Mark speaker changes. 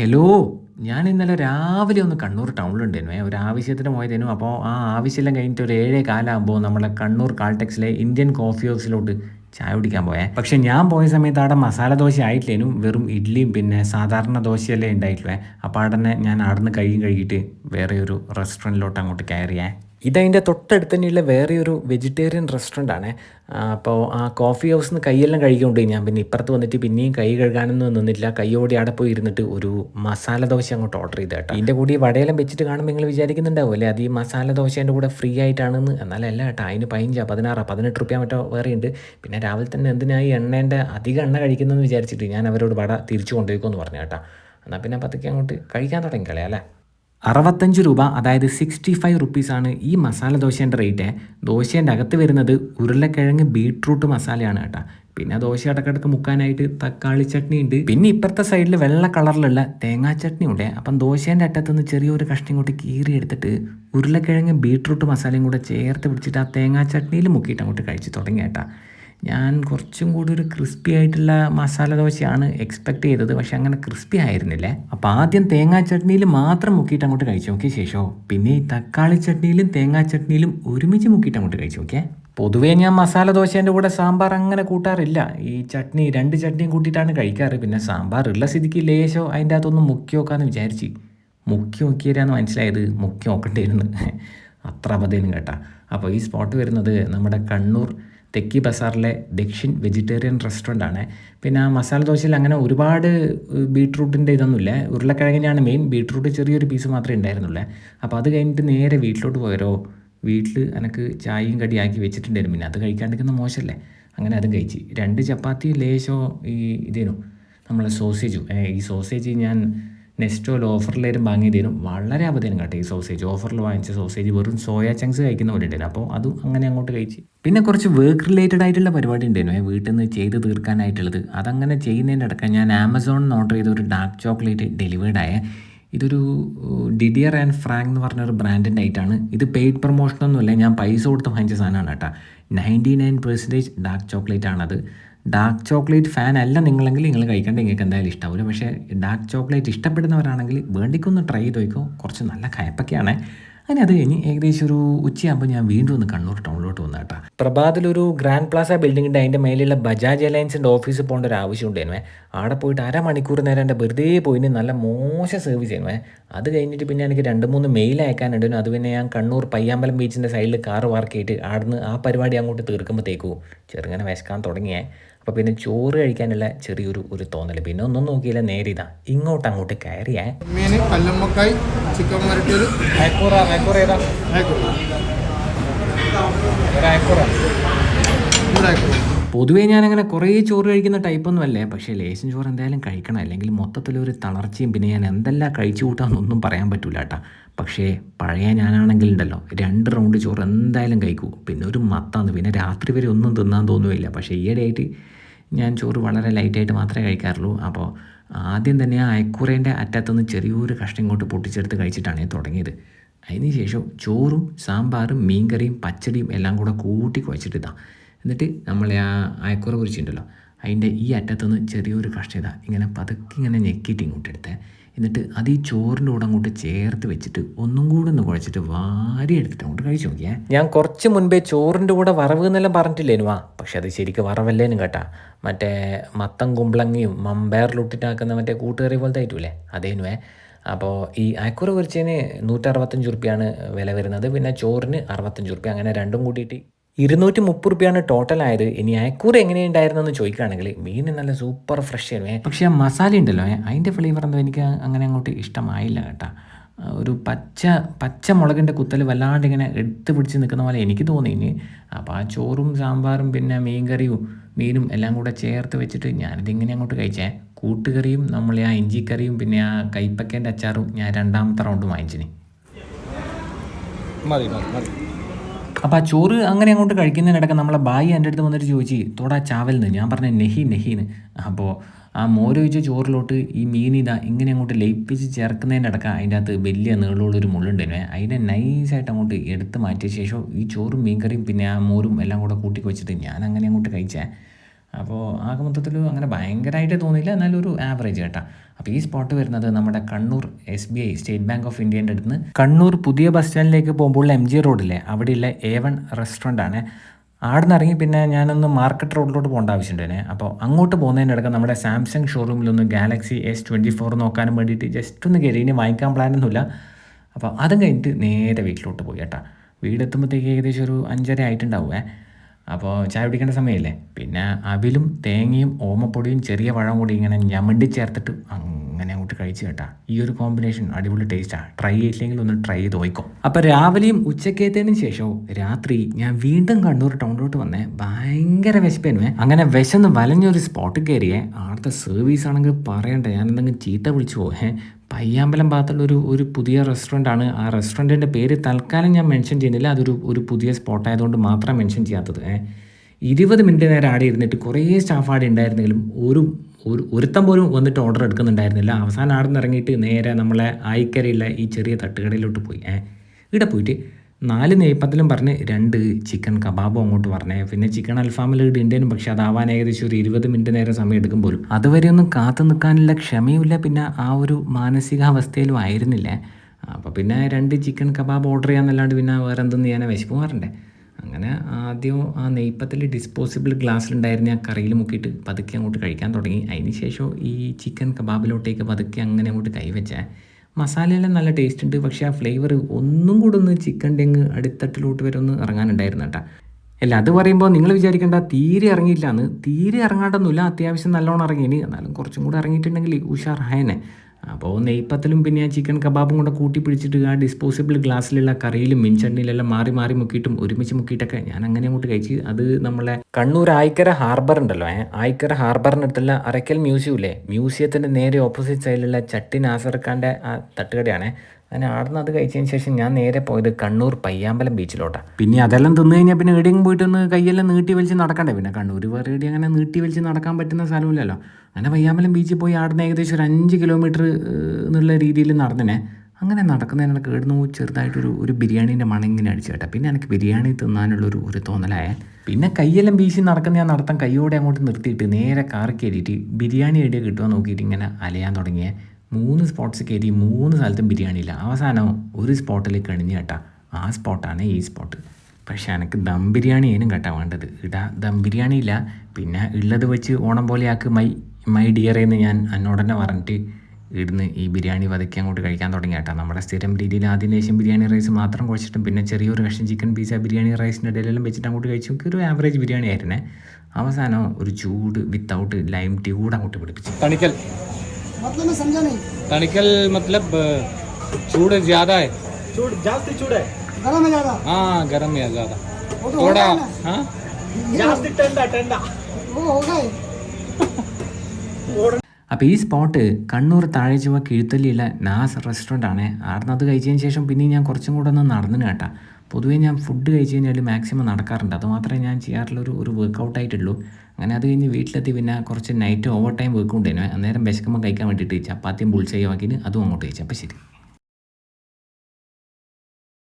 Speaker 1: Hello ഞാൻ ഇന്നലെ രാവിലെ ഒന്ന് കണ്ണൂർ ടൗണിലുണ്ടായിരുന്നു. ഒരു ആവശ്യത്തിന് പോയതിനും. അപ്പോൾ ആ ആവശ്യമെല്ലാം കഴിഞ്ഞിട്ട് ഒരു ഏഴേ കാലാകുമ്പോൾ നമ്മളെ കണ്ണൂർ കാൾടെക്സിലെ ഇന്ത്യൻ കോഫി ഹൗസിലോട്ട് ചായ കുടിക്കാൻ പോയേ. പക്ഷെ ഞാൻ പോയ സമയത്ത് അവിടെ മസാല ദോശ ആയിട്ടില്ലേനും. വെറും ഇഡ്ഡലിയും പിന്നെ സാധാരണ ദോശയല്ലേ ഉണ്ടായിട്ടുള്ളേ. അപ്പോൾ അവിടെ തന്നെ ഞാൻ അവിടെ നിന്ന് കഴിയും കഴുകിയിട്ട് വേറെ ഒരു റെസ്റ്റോറന്റിലോട്ട് അങ്ങോട്ട് കയറിയേ. ഇതതിന്റെ തൊട്ടടുത്ത് തന്നെയുള്ള വേറെ ഒരു വെജിറ്റേറിയൻ റെസ്റ്റോറന്റ് ആണ് അപ്പോൾ ആ കോഫി ഹൗസിൽ നിന്ന് കൈയെല്ലാം കഴുകിക്കൊണ്ട് ഞാൻ പിന്നെ ഇപ്പുറത്ത് വന്നിട്ട് പിന്നെയും കൈ കഴുകാനൊന്നും നിന്നില്ല. കൈയോടി അവിടെ പോയി ഇരുന്നിട്ട് ഒരു മസാല ദോശ അങ്ങോട്ട് ഓർഡർ ചെയ്ത കേട്ടോ. ഇതിന്റെ കൂടി വടയെല്ലാം വെച്ചിട്ട് കാണുമ്പോൾ നിങ്ങൾ വിചാരിക്കുന്നുണ്ടാവും അല്ലേ? അത് ഈ മസാല ദോശേന്റെ കൂടെ ഫ്രീ ആയിട്ടാണെന്ന്. എന്നാലല്ല കേട്ടോ അതിന് പതിനഞ്ചാ പതിനാറാ പതിനെട്ട് റുപ്യ മറ്റോ വേറെ ഉണ്ട്. പിന്നെ രാവിലെ തന്നെ എന്തിനാ ഈ എണ്ണേന്റെ അധികം എണ്ണ കഴിക്കുന്നതെന്ന് വിചാരിച്ചിട്ട് ഞാൻ അവരോട് വട തിരിച്ചു കൊണ്ടുപോയിക്കോന്ന് പറഞ്ഞു കേട്ടോ. എന്നാൽ പിന്നെ പതുക്കെ അങ്ങോട്ട് കഴിക്കാൻ തുടങ്ങിക്കളയാം അല്ലേ? അറുപത്തഞ്ച് രൂപ അതായത് സിക്സ്റ്റി ഫൈവ് റുപ്പീസാണ് ഈ മസാല ദോശേന്റെ റേറ്റ് ദോശേന്റെ അകത്ത് വരുന്നത് ഉരുളക്കിഴങ്ങ് ബീട്രൂട്ട് മസാലയാണ് കേട്ടോ. പിന്നെ ദോശ ഇടക്കിടക്ക് മുക്കാനായിട്ട് തക്കാളി ചട്നി ഉണ്ട്. പിന്നെ ഇപ്പുറത്തെ സൈഡിൽ വെള്ള കളറിലുള്ള തേങ്ങാ ചട്നി ഉണ്ട്. അപ്പം ദോശേന്റെ അറ്റത്തുനിന്ന് ചെറിയൊരു കഷ്ണം കൂട്ടി കീറി എടുത്തിട്ട് ഉരുളക്കിഴങ്ങ് ബീട്രൂട്ട് മസാലയും കൂടെ ചേർത്ത് പിടിച്ചിട്ട് ആ തേങ്ങാ ചട്നിയിൽ മുക്കിയിട്ട് അങ്ങോട്ട് കഴിച്ച് തുടങ്ങി കേട്ടാ. ഞാൻ കുറച്ചും കൂടി ഒരു ക്രിസ്പി ആയിട്ടുള്ള മസാല ദോശയാണ് എക്സ്പെക്ട് ചെയ്തത്. പക്ഷെ അങ്ങനെ ക്രിസ്പി ആയിരുന്നില്ല. അപ്പോൾ ആദ്യം തേങ്ങാ ചട്നിയിൽ മാത്രം മുക്കിയിട്ട് അങ്ങോട്ട് കഴിച്ചു? നോക്കിയ ശേഷമോ പിന്നെ ഈ തക്കാളി ചട്നിയിലും തേങ്ങാ ചട്നിയിലും ഒരുമിച്ച് മുക്കിയിട്ട് അങ്ങോട്ട് കഴിച്ചു? നോക്കിയേ പൊതുവേ ഞാൻ മസാല ദോശേന്റെ കൂടെ സാമ്പാർ അങ്ങനെ കൂട്ടാറില്ല. ഈ ചട്നി രണ്ട് ചട്നിയും കൂട്ടിയിട്ടാണ് കഴിക്കാറ്. പിന്നെ സാമ്പാർ ഉള്ള സ്ഥിതിക്ക് ലേശോ അതിന്റെ അകത്തൊന്ന് മുക്കി നോക്കാമെന്ന് വിചാരിച്ച് മുക്കി നോക്കിയരാന്ന് മനസ്സിലായത്. മുക്കി നോക്കേണ്ടിയിരുന്നു അത്ര അബദ്ധം കേട്ടാ. അപ്പോൾ ഈ സ്പോട്ട് വരുന്നത് നമ്മുടെ കണ്ണൂർ തെക്കി ബസാറിലെ ദക്ഷിൺ വെജിറ്റേറിയൻ റെസ്റ്റോറന്റ് ആണ് പിന്നെ ആ മസാല ദോശയിൽ അങ്ങനെ ഒരുപാട് ബീട്രൂട്ടിന്റെ ഇതൊന്നുമില്ല. ഉരുളക്കിഴങ്ങിനാണ് മെയിൻ. ബീട്രൂട്ട് ചെറിയൊരു പീസ് മാത്രമേ ഉണ്ടായിരുന്നുള്ളൂ. അപ്പോൾ അത് കഴിഞ്ഞിട്ട് നേരെ വീട്ടിലോട്ട് പോയരോ വീട്ടിൽ എനിക്ക് ചായയും കടിയാക്കി വെച്ചിട്ടുണ്ടായിരുന്നു. പിന്നെ അത് കഴിക്കാണ്ടിരിക്കുന്ന മോശമല്ലേ? അങ്ങനെ അതും കഴിച്ച്. രണ്ട് ചപ്പാത്തി ലേശോ ഈ ഇതേനു. നമ്മളെ സോസേജും. ഈ സോസേജ് ഞാൻ നെസ്റ്റോയിൽ ഓഫറിലേരും വാങ്ങിയതേനും വളരെ അബദ്ധം കേട്ടോ ഈ സോസേജ്. ഓഫറിൽ വാങ്ങിച്ച സോസേജ് വെറും സോയ ചങ്ക്സ് കഴിക്കുന്ന പോലെ ഉണ്ടായിരുന്നു. അപ്പോൾ അതും അങ്ങനെ അങ്ങോട്ട് കഴിച്ച്. പിന്നെ കുറച്ച് വർക്ക് റിലേറ്റഡ് ആയിട്ടുള്ള പരിപാടി ഉണ്ടായിരുന്നു. വീട്ടിൽ നിന്ന് ചെയ്ത് തീർക്കാനായിട്ടുള്ളത്. അതങ്ങനെ ചെയ്യുന്നതിന്റെ ഇടയ്ക്ക് ഞാൻ ആമസോണിൽ നിന്ന് ഓർഡർ ചെയ്ത ഒരു ഡാർക്ക് ചോക്ലേറ്റ് ഡെലിവേർഡ് ആയ. ഇതൊരു ഡിഡിയർ ആൻഡ് ഫ്രാങ്ക് എന്ന് പറഞ്ഞൊരു ബ്രാൻഡിന്റെ ആയിട്ടാണ് ഇത് പെയ്ഡ് പ്രൊമോഷനൊന്നുമില്ല ഞാൻ പൈസ കൊടുത്ത് വാങ്ങിച്ച സാധനമാണ് കേട്ടോ. Ninety nine percentage dark chocolate ആണത്. ഡാർക്ക് ചോക്ലേറ്റ് ഫാൻ അല്ല നിങ്ങളെങ്കിൽ നിങ്ങൾ കഴിക്കേണ്ട നിങ്ങൾക്ക് എന്തായാലും ഇഷ്ടാവില്ല പക്ഷേ ഡാർക്ക് ചോക്ലേറ്റ് ഇഷ്ടപ്പെടുന്നവരാണെങ്കിൽ വേണ്ടിക്കൊന്ന് ട്രൈ ചെയ്ത് നോക്കോ. കുറച്ച് നല്ല കയപ്പൊക്കെയാണ്. അങ്ങനെ അത് കഴിഞ്ഞ് ഏകദേശം ഒരു ഉച്ചയാകുമ്പോൾ ഞാൻ വീണ്ടും ഒന്ന് കണ്ണൂർ ടൗണിലോട്ട് വന്നു കേട്ടോ. പ്രഭാതിലൊരു ഗ്രാൻഡ് പ്ലാസ ബിൽഡിങ്ങിന്റെ അതിന്റെ മേലെയുള്ള ബജാജ് അലയൻസിന്റെ ഓഫീസിൽ പോകേണ്ട ഒരു ആവശ്യം ഉണ്ടായിരുന്നു അവിടെ പോയിട്ട് അരമണിക്കൂർ നേരം എന്റെ വെറുതെ പോയിന് നല്ല മോശം സർവീസ് ചെയ്യുന്നേ അത് കഴിഞ്ഞിട്ട് പിന്നെ എനിക്ക് രണ്ട് മൂന്ന് മെയിൽ അയക്കാനുണ്ടായിരുന്നു. അത് പിന്നെ ഞാൻ കണ്ണൂർ പയ്യാമ്പലം ബീച്ചിന്റെ സൈഡിൽ കാർ പാർക്ക് ചെയ്തിട്ട് അവിടുന്ന് ആ പരിപാടി അങ്ങോട്ട് തീർക്കുമ്പോഴത്തേക്കും ചെറുങ്ങനെ വിശക്കാൻ തുടങ്ങിയേ. അപ്പോൾ പിന്നെ ചോറ് കഴിക്കാനുള്ള ചെറിയൊരു ഒരു തോന്നൽ. പിന്നെ ഒന്നും നോക്കിയില്ല നേരെ ഇതാ ഇങ്ങോട്ട് അങ്ങോട്ട് കയറിയേ.
Speaker 2: മീൻ കല്ലുമ്മക്കായ് ചിക്കൻ വരട്ടിയത്.
Speaker 1: അയക്കൂറ അയക്കൂറ ഏതാ?
Speaker 2: അയക്കൂറ.
Speaker 1: ഒരു അയക്കൂറ.
Speaker 2: ഇവിടെ
Speaker 1: പൊതുവേ ഞാനങ്ങനെ കുറേ ചോറ് കഴിക്കുന്ന ടൈപ്പൊന്നും അല്ലേ. പക്ഷേ ലേശം ചോറ് എന്തായാലും കഴിക്കണം. അല്ലെങ്കിൽ മൊത്തത്തിലൊരു തളർച്ചയും പിന്നെ ഞാൻ എന്തെല്ലാം കഴിച്ചു കൂട്ടാന്നൊന്നും പറയാൻ പറ്റൂല കേട്ടാ. പക്ഷേ പഴയ ഞാനാണെങ്കിൽ ഉണ്ടല്ലോ രണ്ട് റൗണ്ട് ചോറ് എന്തായാലും കഴിക്കൂ. പിന്നെ ഒരു മത്താന്ന്. പിന്നെ രാത്രി വരെ ഒന്നും തിന്നാൻ തോന്നുകയില്ല പക്ഷേ ഈയിടെയായിട്ട് ഞാൻ ചോറ് വളരെ ലൈറ്റായിട്ട് മാത്രമേ കഴിക്കാറുള്ളൂ. അപ്പോൾ ആദ്യം തന്നെ ആ അയക്കുറേന്റെ അറ്റത്തുനിന്ന് ചെറിയൊരു കഷ്ണം ഇങ്ങോട്ട് പൊട്ടിച്ചെടുത്ത് കഴിച്ചിട്ടാണ് ഞാൻ തുടങ്ങിയത്. അതിന് ശേഷം ചോറും സാമ്പാറും മീൻകറിയും പച്ചടിയും എല്ലാം കൂടെ കൂട്ടി കുഴച്ചിട്ട് ഇതാ എന്നിട്ട് നമ്മൾ ആ അയക്കുറ കുറിച്ചിട്ടുണ്ടല്ലോ അതിന്റെ ഈ അറ്റത്തുനിന്ന് ചെറിയൊരു കഷ്ണം ഇതാ ഇങ്ങനെ പതുക്കെ ഇങ്ങനെ ഞെക്കിയിട്ട് ഇങ്ങോട്ട് എടുത്തേ എന്നിട്ട് അത് ഈ ചോറിന്റെ കൂടെ അങ്ങോട്ട് ചേർത്ത് വെച്ചിട്ട് ഒന്നും കൂടെ ഒന്ന് കുഴച്ചിട്ട് വാരി എടുത്തിട്ട് അങ്ങോട്ട് കഴിച്ചു നോക്കിയേ. ഞാൻ കുറച്ച് മുൻപേ ചോറിന്റെ കൂടെ വറവ് എന്നെല്ലാം പറഞ്ഞിട്ടില്ലേനു ആ പക്ഷെ അത് ശരിക്കും വറവല്ലേനും കേട്ടാ. മറ്റേ മത്തം കുമ്പളങ്ങിയും മമ്പയറിലിട്ടിട്ടാക്കുന്ന മറ്റേ കൂട്ടുകറി പോലത്തെ ആയിട്ടൂലേ അതേനുവേ അപ്പോൾ ഈ അക്കുറ കുറിച്ചതിന് നൂറ്ററുപത്തഞ്ച് റുപ്യാണ് വില വരുന്നത്. പിന്നെ ചോറിന് അറുപത്തഞ്ച് റുപ്യ. അങ്ങനെ രണ്ടും കൂട്ടിയിട്ട് ഇരുന്നൂറ്റി മുപ്പത് റുപ്യാണ് ടോട്ടൽ ആയത്. ഇനി അയക്കൂറ എങ്ങനെയുണ്ടായിരുന്നെന്ന് ചോദിക്കുകയാണെങ്കിൽ മീൻ നല്ല സൂപ്പർ ഫ്രഷ് ആയിരുന്നു. പക്ഷേ ആ മസാല ഉണ്ടല്ലോ. അതിന്റെ ഫ്ലേവർ എന്തോ എനിക്ക് അങ്ങനെ അങ്ങോട്ട് ഇഷ്ടമായില്ല കേട്ടാ. ഒരു പച്ച പച്ച മുളകിന്റെ കുത്തൽ വല്ലാണ്ട് ഇങ്ങനെ എടുത്ത് പിടിച്ച് നിൽക്കുന്ന പോലെ എനിക്ക് തോന്നി. ഇനി അപ്പോൾ ആ ചോറും സാമ്പാറും പിന്നെ മീൻ കറിയും മീനും എല്ലാം കൂടെ ചേർത്ത് വെച്ചിട്ട് ഞാനിതിങ്ങനെ അങ്ങോട്ട് കഴിച്ചേ. കൂട്ടുകറിയും നമ്മൾ ആ ഇഞ്ചിക്കറിയും പിന്നെ ആ കൈപ്പക്കേന്റെ അച്ചാറും ഞാൻ രണ്ടാമത്തെ റൗണ്ട് വാങ്ങിച്ചിന്.
Speaker 2: മതി മതി മതി.
Speaker 1: അപ്പോൾ ആ ചോറ് അങ്ങനെ അങ്ങോട്ട് കഴിക്കുന്നതിനിടയ്ക്ക് നമ്മളെ ബായി എന്റെ അടുത്ത് വന്നിട്ട് ചോദിച്ചു തോടാ ചാവൽന്ന്. ഞാൻ പറഞ്ഞ നെഹി നെഹിന്ന്. അപ്പോൾ ആ മോരൊഴിച്ച ചോറിലോട്ട് ഈ മീൻ ഇതാ ഇങ്ങനെ അങ്ങോട്ട് ലയിപ്പിച്ച് ചേർക്കുന്നതിന്റെ ഇടയ്ക്ക് അതിന്റെ അകത്ത് വലിയ നീളമുള്ളൊരു മുള്ളുണ്ടായിരുന്നു അതിനെ നൈസായിട്ട് അങ്ങോട്ട് എടുത്ത് മാറ്റിയ ശേഷം ഈ ചോറും മീൻകറിയും പിന്നെ ആ മോരും എല്ലാം കൂടെ കൂട്ടി വെച്ചിട്ട് ഞാൻ അങ്ങനെ അങ്ങോട്ട് കഴിച്ചേ. അപ്പോൾ ആകെ മൊത്തത്തിൽ അങ്ങനെ ഭയങ്കരമായിട്ട് തോന്നിയില്ല. എന്നാലും ഒരു ആവറേജ് കേട്ടോ. അപ്പോൾ ഈ സ്പോട്ട് വരുന്നത് നമ്മുടെ Kannur S B I State Bank of ഇന്ത്യന്റെ അടുത്ത് കണ്ണൂർ പുതിയ ബസ് സ്റ്റാൻഡിലേക്ക് പോകുമ്പോൾ എം ജി റോഡിലെ അവിടെയുള്ള എ വൺ റെസ്റ്റോറന്റ് ആണ്. അവിടെ നിന്ന് ഇറങ്ങി പിന്നെ ഞാനൊന്ന് മാർക്കറ്റ് റോഡിലോട്ട് പോകേണ്ട ആവശ്യമുണ്ടേനെ അപ്പോൾ അങ്ങോട്ട് പോകുന്നതിനിടയ്ക്ക് നമ്മുടെ സാംസങ് ഷോറൂമിലൊന്ന് ഗാലക്സി എസ് ട്വന്റി ഫോർ നോക്കാനും വേണ്ടിയിട്ട് ജസ്റ്റ് ഒന്ന് കയറി ഇനി വാങ്ങിക്കാൻ പ്ലാനൊന്നുമില്ല അപ്പോൾ അതും കഴിഞ്ഞിട്ട് നേരെ വീട്ടിലോട്ട് പോയി കേട്ടോ. വീടെത്തുമ്പോഴത്തേക്ക് ഏകദേശം ഒരു അഞ്ചര ആയിട്ടുണ്ടാവുമേ അപ്പോൾ ചായ കുടിക്കേണ്ട സമയമല്ലേ? പിന്നെ അവിലും തേങ്ങയും ഓമപ്പൊടിയും ചെറിയ പഴം കൂടി ഇങ്ങനെ ഞമണ്ടി ചേർത്തിട്ട് അങ്ങനെ അങ്ങോട്ട് കഴിച്ച് കേട്ടാ. ഈ ഒരു കോമ്പിനേഷൻ അടിപൊളി ടേസ്റ്റാണ് ട്രൈ ചെയ്തില്ലെങ്കിൽ ഒന്ന് ട്രൈ ചെയ്ത് നോക്കും അപ്പോൾ രാവിലെയും ഉച്ചക്കേത്തതിന് ശേഷവും രാത്രി ഞാൻ വീണ്ടും കണ്ണൂർ ടൗണിലോട്ട് വന്നേ. ഭയങ്കര വിശപ്പേനുവേ അങ്ങനെ വിശന്ന് വലഞ്ഞൊരു സ്പോട്ട് കയറിയേ അവിടുത്തെ സർവീസ് ആണെങ്കിൽ പറയണ്ട. ഞാൻ എന്തെങ്കിലും ചീത്ത വിളിച്ചു പോയേ പയ്യാമ്പലം ഭാഗത്തുള്ള ഒരു ഒരു പുതിയ റെസ്റ്റോറന്റ് ആണ്. ആ റെസ്റ്റോറന്റിന്റെ പേര് തൽക്കാലം ഞാൻ മെൻഷൻ ചെയ്യുന്നില്ല. അതൊരു ഒരു പുതിയ സ്പോട്ട് ആയതുകൊണ്ട് മാത്രം മെൻഷൻ ചെയ്യാത്തത്. ഇരുപത് മിനിറ്റ് നേരം ആടെ ഇരുന്നിട്ട് കുറേ സ്റ്റാഫ് ആടെ ഉണ്ടായിരുന്നെങ്കിലും ഒരു ഒരു ഒരുത്തം പോലും വന്നിട്ട് ഓർഡർ എടുക്കുന്നുണ്ടായിരുന്നില്ല. അവസാനം നിന്ന് ഇറങ്ങിയിട്ട് നേരെ നമ്മളെ ആയിക്കരയുള്ള ഈ ചെറിയ തട്ടുകടയിലോട്ട് പോയി. ഏ ഇവിടെ പോയിട്ട് നാല് നെയ്പ്പത്തിലും പറഞ്ഞ് രണ്ട് ചിക്കൻ കബാബും അങ്ങോട്ട് പറഞ്ഞേ. പിന്നെ ചിക്കൻ അൽഫാമിൽ ഇവിടെ പക്ഷേ അതാവാൻ ഏകദേശം ഒരു ഇരുപത് മിനിറ്റ് നേരം സമയം എടുക്കും പോലും. അതുവരെ ഒന്നും കാത്തു നിൽക്കാനുള്ള ക്ഷമയുമില്ല. പിന്നെ ആ ഒരു മാനസികാവസ്ഥയിലും ആയിരുന്നില്ല. അപ്പോൾ പിന്നെ രണ്ട് ചിക്കൻ കബാബ് ഓർഡർ ചെയ്യാമെന്നല്ലാണ്ട് പിന്നെ വേറെ എന്തെന്ന് ചെയ്യാൻ വിശപ്പ് മാറണ്ടേ? അങ്ങനെ ആദ്യം ആ നെയ്പ്പത്തിൽ ഡിസ്പോസിബിൾ ഗ്ലാസ്സിലുണ്ടായിരുന്ന ആ കറിയിൽ മുക്കിയിട്ട് പതുക്കെ അങ്ങോട്ട് കഴിക്കാൻ തുടങ്ങി. അതിന് ശേഷം ഈ ചിക്കൻ കബാബിലോട്ടേക്ക് പതുക്കെ അങ്ങനെ അങ്ങോട്ട് കൈവച്ചേ മസാലയെല്ലാം നല്ല ടേസ്റ്റ് ഉണ്ട്. പക്ഷേ ആ ഫ്ലേവർ ഒന്നും കൂടെ ഒന്ന് ചിക്കന്റെ അങ്ങ് അടിത്തട്ടിലോട്ട് വരെ ഒന്ന് ഇറങ്ങാനുണ്ടായിരുന്നു കേട്ടോ. അല്ല അത് പറയുമ്പോൾ നിങ്ങൾ വിചാരിക്കേണ്ട തീരെ ഇറങ്ങിയില്ല എന്ന് തീരെ ഇറങ്ങാണ്ടൊന്നുമില്ല. അത്യാവശ്യം നല്ലോണം ഇറങ്ങിയിന് എന്നാലും കുറച്ചും കൂടെ ഇറങ്ങിയിട്ടുണ്ടെങ്കിൽ ഉഷാറായനെ. അപ്പോൾ നെയ്പ്പത്തിലും പിന്നെ ആ ചിക്കൻ കബാബും കൂടെ കൂട്ടി പിടിച്ചിട്ട് ആ ഡിസ്പോസിബിൾ ഗ്ലാസ്സിലുള്ള കറിയിലും മിൻചണ്ണിയിലെല്ലാം മാറി മാറി മുക്കിയിട്ടും ഒരുമിച്ച് മുക്കിയിട്ടൊക്കെ ഞാൻ അങ്ങനെ അങ്ങോട്ട് കഴിച്ച്. അത് നമ്മളെ കണ്ണൂർ ആയിക്കര ഹാർബർ ഉണ്ടല്ലോ ഏഹ് ആയിക്കര ഹാർബറിനടുത്തുള്ള അറയ്ക്കൽ മ്യൂസിയം ഇല്ലേ? മ്യൂസിയത്തിന്റെ നേരെ ഓപ്പോസിറ്റ് സൈഡിലുള്ള ചട്ടി നാസർഖാന്റെ ആ തട്ടുകടയാണ്. അങ്ങനെ ആടുന്ന് അത് കഴിച്ചതിന് ശേഷം ഞാൻ നേരെ പോയത് കണ്ണൂർ പയ്യാമ്പലം ബീച്ചിലോട്ടാണ് പിന്നെ അതെല്ലാം തിന്നു കഴിഞ്ഞാൽ പിന്നെ എവിടെയെങ്കിലും പോയിട്ടൊന്ന് കൈയെല്ലാം നീട്ടി വലിച്ച് നടക്കണ്ടേ? പിന്നെ കണ്ണൂർ വേറെ അങ്ങനെ നീട്ടി വലിച്ച് നടക്കാൻ പറ്റുന്ന സ്ഥലമില്ലല്ലോ. അങ്ങനെ വയ്യാമലം ബീച്ചിൽ പോയി ആടുന്ന ഏകദേശം ഒരു അഞ്ച് കിലോമീറ്റർ എന്നുള്ള രീതിയിൽ നടന്നിനെ. അങ്ങനെ നടക്കുന്നതിനുള്ള കേടുന്നു. ചെറുതായിട്ടൊരു ഒരു ബിരിയാണീന്റെ മണം ഇങ്ങനെ അടിച്ചു കേട്ടോ. പിന്നെ എനിക്ക് ബിരിയാണി തിന്നാനുള്ളൊരു ഒരു തോന്നലായ. പിന്നെ കയ്യെല്ലാം വീശി നടക്കുന്ന ഞാൻ നടത്താൻ കയ്യോടെ അങ്ങോട്ട് നിർത്തിയിട്ട് നേരെ കാറ് കയറിയിട്ട് ബിരിയാണി എവിടെയാണ് കിട്ടുമോ നോക്കിയിട്ട് ഇങ്ങനെ അലയാൻ തുടങ്ങിയ. മൂന്ന് സ്പോട്ട്സ് കയറി മൂന്ന് സ്ഥലത്തും ബിരിയാണിയില്ല അവസാനം ഒരു സ്പോട്ടിൽ കണിഞ്ഞ് കേട്ടാ. ആ സ്പോട്ടാണ് ഈ സ്പോട്ട് പക്ഷേ എനിക്ക് ദം ബിരിയാണി ഏനും കേട്ടാ വേണ്ടത്. ഇടാ ദം ബിരിയാണി ഇല്ല. പിന്നെ ഉള്ളത് വെച്ച് ഓണം പോലെയാക്ക് മൈ മൈ ഡിയർ എന്ന് ഞാൻ എന്നോട് തന്നെ പറഞ്ഞിട്ട് ഇവിടുന്ന് ഈ ബിരിയാണി വതക്കി അങ്ങോട്ട് കഴിക്കാൻ തുടങ്ങി കേട്ടോ നമ്മുടെ സ്ഥിരം രീതിയിൽ ആദ്യം ലേശം ബിരിയാണി റൈസ് മാത്രം കുഴച്ചിട്ടും പിന്നെ ചെറിയൊരു കഷ്ണം ചിക്കൻ പീസ ബിരിയാണി റൈസിൻ്റെ ഇടയിലെല്ലാം വെച്ചിട്ട് അങ്ങോട്ട് കഴിച്ചു എനിക്ക് ഒരു ആവറേജ് ബിരിയാണി ആയിരുന്നേ അവസാനം ഒരു ചൂട് വിത്തൗട്ട് ലൈം ടീ കൂടെ അങ്ങോട്ട് പിടിപ്പിച്ചു
Speaker 3: तनिकल
Speaker 2: मतलब मैं समझा नहीं
Speaker 3: तनिकल मतलब अ, चूड़ ज्यादा है
Speaker 4: चूड़ जास्ती चूड़ है
Speaker 2: गरम है ज़्यादा
Speaker 3: हाँ गर्म है ज्यादा
Speaker 2: वो तो
Speaker 3: थोड़ा
Speaker 2: होगा ना
Speaker 3: हाँ
Speaker 4: जास्ती ठंडा ठंडा
Speaker 2: वो होगा ही
Speaker 1: അപ്പോൾ ഈ സ്പോട്ട് കണ്ണൂർ താഴെച്ചുവ കിഴുത്തല്ലിയുള്ള നാസ് റെസ്റ്റോറന്റ് ആണ്. ആടുന്ന് അത് കഴിച്ചതിന് ശേഷം പിന്നെ ഞാൻ കുറച്ചും കൂടെ ഒന്ന് നടന്നു കേട്ടാ. പൊതുവേ ഞാൻ ഫുഡ് കഴിച്ച് കഴിഞ്ഞാൽ മാക്സിമം നടക്കാറുണ്ട്. അത് മാത്രമേ ഞാൻ ചെയ്യാറുള്ളൊരു ഒരു വർക്കൗട്ടായിട്ടുള്ളൂ അങ്ങനെ അത് കഴിഞ്ഞ് വീട്ടിലെത്തി പിന്നെ കുറച്ച് നൈറ്റ് ഓവർ ടൈം വർക്ക് ഉണ്ടായിരുന്നു. അന്നേരം വിശക്കുമ്പോൾ കഴിക്കാൻ വേണ്ടിയിട്ട് ചപ്പാത്തിയും ബുൾസൈ ആക്കിയിട്ട് അതും അങ്ങോട്ട് കഴിച്ചു. അപ്പോൾ ശരി.